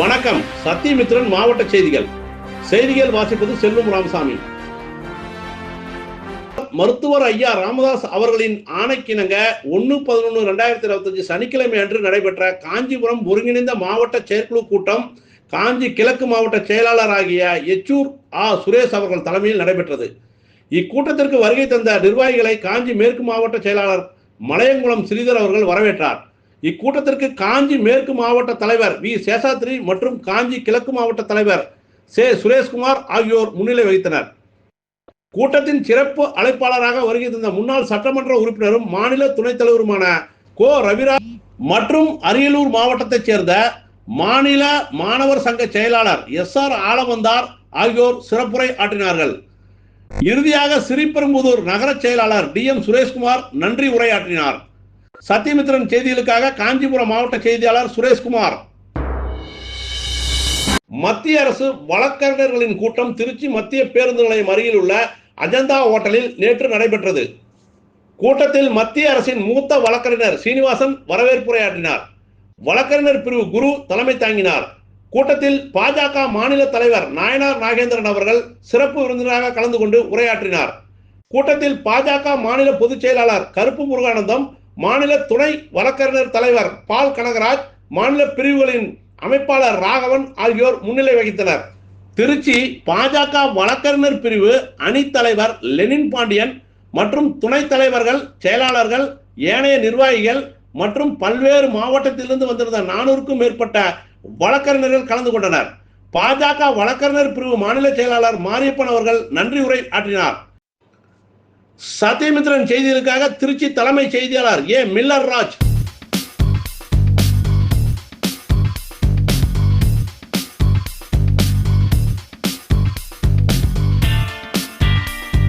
வணக்கம். சத்தியமித்ரன் மாவட்ட செய்திகள். செய்திகள் வாசிப்பது செல்வம் ராமசாமி. மருத்துவர் ஐயா ராமதாஸ் அவர்களின் ஆணைக்கிணங்க ஒன்று பதினொன்று ரெண்டாயிரத்தி இருபத்தஞ்சு சனிக்கிழமை அன்று நடைபெற்ற காஞ்சிபுரம் ஒருங்கிணைந்த மாவட்ட செயற்குழு கூட்டம் காஞ்சி கிழக்கு மாவட்ட செயலாளர் ஆகிய எச்சூர் ஆ. சுரேஷ் அவர்கள் தலைமையில் நடைபெற்றது. இக்கூட்டத்திற்கு வருகை தந்த நிர்வாகிகளை காஞ்சி மேற்கு மாவட்ட செயலாளர் மலையங்குளம் ஸ்ரீதர் அவர்கள் வரவேற்றார். இக்கூட்டத்திற்கு காஞ்சி மேற்கு மாவட்ட தலைவர் வி. சேஷாத்ரி மற்றும் காஞ்சி கிழக்கு மாவட்ட தலைவர் சே. சுரேஷ்குமார் ஆகியோர் முன்னிலை வகித்தனர். கூட்டத்தின் சிறப்பு அழைப்பாளராக வருகை தந்த முன்னாள் சட்டமன்ற உறுப்பினரும் மாநில துணைத் தலைவருமான கோ. ரவிராஜ் மற்றும் அரியலூர் மாவட்டத்தைச் சேர்ந்த மாநில மாணவர் சங்க செயலாளர் எஸ். ஆர். ஆலவந்தார் ஆகியோர் சிறப்புரை ஆற்றினார்கள். இறுதியாக சிறிபெரும்புதூர் நகர செயலாளர் டி. எம். சுரேஷ்குமார் நன்றி உரையாற்றினார். சத்தியமித்ரன் செய்திகளுக்காக காஞ்சிபுரம் மாவட்ட செய்தியாளர் சுரேஷ்குமார். மத்திய அரசு வழக்கறிஞர்களின் கூட்டம் திருச்சி மத்திய பேருந்து நிலையம் அருகில் உள்ள அஜந்தா ஹோட்டலில் நேற்று நடைபெற்றது. கூட்டத்தில் மத்திய அரசின் மூத்த வழக்கறிஞர் சீனிவாசன் வரவேற்புரையாற்றினார். வழக்கறிஞர் பிரிவு குரு தலைமை தாங்கினார். கூட்டத்தில் பாஜக மாநில தலைவர் நாயனார் நாகேந்திரன் அவர்கள் சிறப்பு விருந்தினராக கலந்து கொண்டு உரையாற்றினார். கூட்டத்தில் பாஜக மாநில பொதுச் செயலாளர் கருப்பு முருகானந்தம் மாநில துணை வழக்கறிஞர் தலைவர் பால் கனகராஜ் மாநில பிரிவுகளின் அமைப்பாளர் ராகவன் ஆகியோர் முன்னிலை வகித்தனர். திருச்சி பாஜக வழக்கறிஞர் பிரிவு அணி தலைவர் லெனின் பாண்டியன் மற்றும் துணைத் தலைவர்கள் செயலாளர்கள் ஏனைய நிர்வாகிகள் மற்றும் பல்வேறு மாவட்டத்திலிருந்து வந்திருந்த நானூறுக்கும் மேற்பட்ட வழக்கறிஞர்கள் கலந்து கொண்டனர். பாஜக வழக்கறிஞர் பிரிவு மாநில செயலாளர் மாரியப்பன் அவர்கள் நன்றி உரை ஆற்றினார். சத்யமித்ரன் செய்திகளுக்காக திருச்சி தலைமை செய்தியாளர் ஏ. மில்லர் ராஜ்.